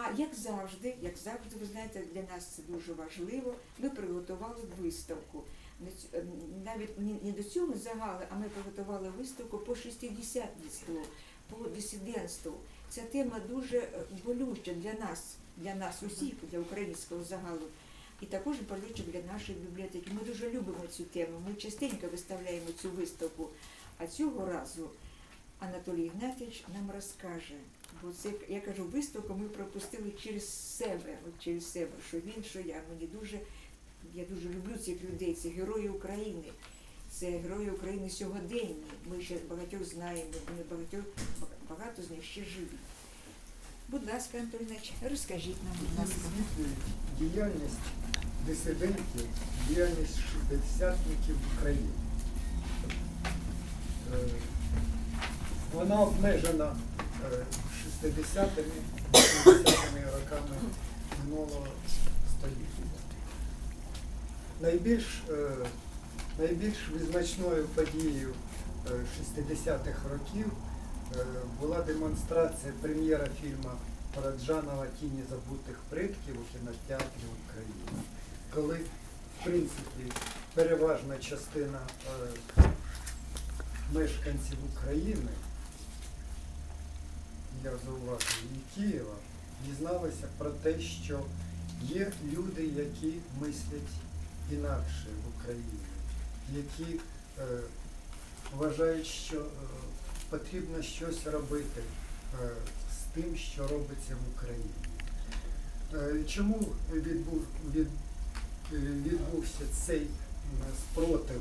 А як завжди, як завжди, ви знаєте, для нас це дуже важливо. Ми приготували виставку. На ць- е, Навіть не- до цього загалу, а ми приготували виставку по шістдесятництву, по дисидентству. Ця тема дуже е, болюча для нас, для нас усіх, для українського загалу. І також болюча для нашої бібліотеки. Ми дуже любимо цю тему. Ми частенько виставляємо цю виставку. А цього разу Анатолій Ігнатович нам розкаже. Бо це, я кажу, виставку ми пропустили через себе, от через себе, що він, що я. Мені дуже, я дуже люблю цих людей, це герої України. Це герої України сьогодення. Ми ще багатьох знаємо, ми багатьох, багато з них ще живі. Будь ласка, Ігнатович, розкажіть нам, будь ласка. Діяльність дисидентів, діяльність шістдесятників в Україні. Е, Вона обмежена е, 60-ми, 70-ми роками минулого століття. Найбільш, е, найбільш визначною подією е, 60-х років е, була демонстрація прем'єра фільму Параджанова Тіні забутих предків у кінотеатрі України. Коли, в принципі, переважна частина е, мешканців України, я зауважую, і Києва, дізналися про те, що є люди, які мислять інакше в Україні, які е, вважають, що е, потрібно щось робити е, з тим, що робиться в Україні. Е, Чому відбув, від, е, відбувся цей спротив,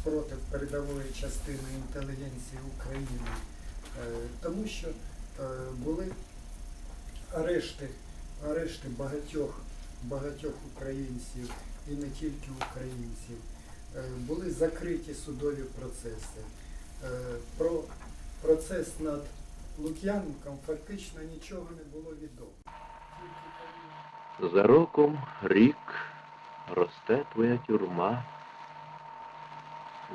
спротив передової частини інтелігенції України? Е, Тому що були арешти, арешти багатьох, багатьох українців і не тільки українців. Е, Були закриті судові процеси. Е, Про процес над Лук'яненком фактично нічого не було відомо. За роком рік росте твоя тюрма,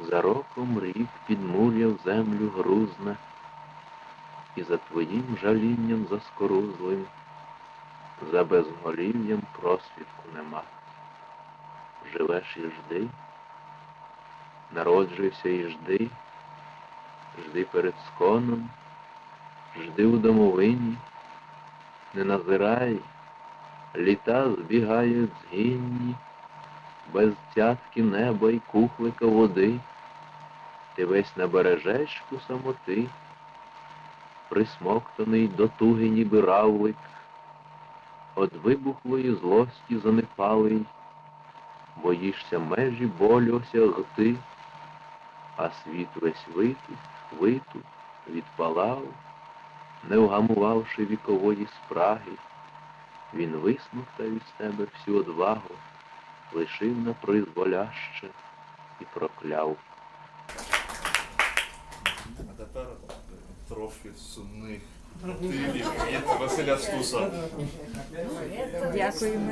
за роком рік підмур'я землю грузне, і за твоїм жалінням заскорузлим, за безголів'ям просвітку нема. Живеш і жди, народжуйся і жди, жди перед сконом, жди у домовині, не назирай, Літа збігають згінні, без цятки неба й кухлика води, ти весь на бережечку самоти, присмоктаний до туги ніби равлик, От вибухлої злості занепалий, боїшся межі болю осягти, а світ весь витут, витут, відпалав, не вгамувавши вікової спраги. Він висмоктав із себе всю одвагу, лишив на призволяще і прокляв. А тепер трохи сумних мотивів від Василя Стуса. Дякуємо.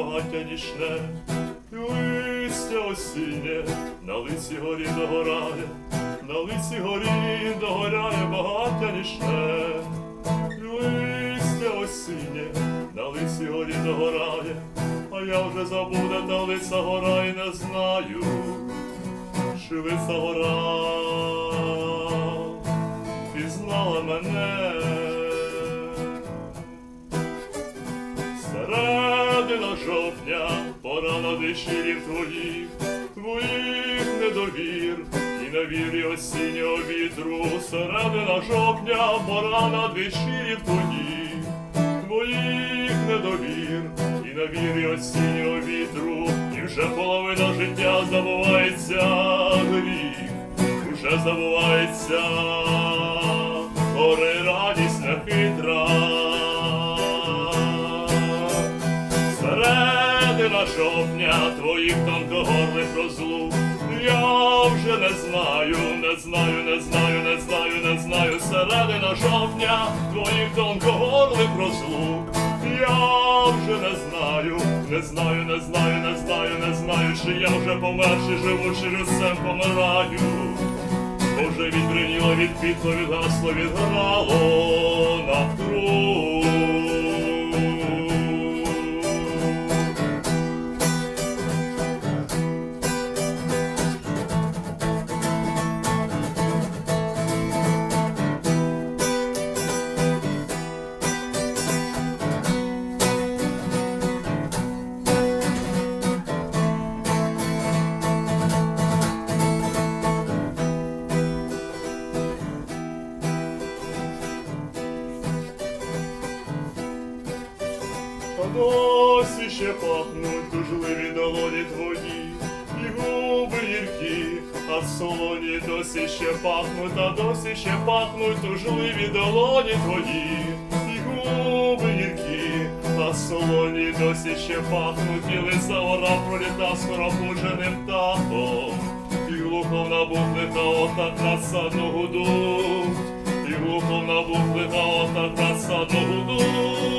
Багаття нічне, і листя осіннє, на лисій горі догорає, на лисій горі догоряє багаття нічне, і листя осіннє, на лисій горі догорає, а я вже забув, де та лиса гора і не знаю, чи лиса гора пора надвечірів твоїх, твоїх недовір, і на вірі осіннього вітру, середина жовтня, пора надвечірів твоїх, твоїх недовір, і на вірі осіннього вітру, і вже половина життя забувається гріх, уже забувається, гори радість нахиль. тонкогорлих розлук. Я вже не знаю, не знаю, не знаю, не знаю, не знаю середина жовтня твоїх тонкогорлих розлук. Я вже не знаю, не знаю, не знаю, не знаю, не знаю, чи я вже померши, живу, чи люсем помираю. Може відбриніло, відквітло, відгасло, відграло на Та досі ще пахнуть тужливі долоні твої, і губи гіркі, а солоні досі ще пахнуть, а досі ще пахнуть тужливі долоні твої, і губи гіркі, а солоні досі ще пахнуть, і лиса гора проліта скоропудженим птахом, і глухо набухли та отак насадно гудуть, і глухо набухли та отак насадно гудуть.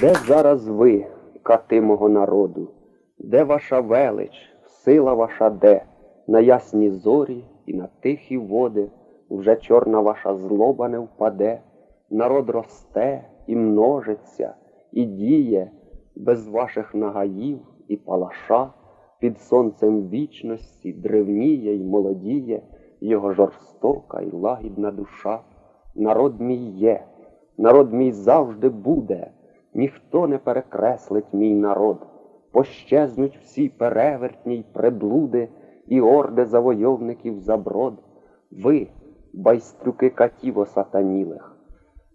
Де зараз ви, кати мого народу? Де ваша велич, сила ваша де? На ясні зорі і на тихі води вже чорна ваша злоба не впаде. Народ росте і множиться, і діє без ваших нагаїв і палаша, під сонцем вічності древніє й молодіє його жорстока й лагідна душа. Народ мій є, народ мій завжди буде, ніхто не перекреслить мій народ. Пощезнуть всі перевертні й приблуди і орди завойовників заброд. Ви, байстрюки катів осатанілих,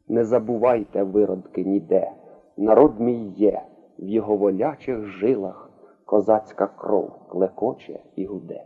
не забувайте виродки ніде. Народ мій є, в його волячих жилах козацька кров клекоче і гуде.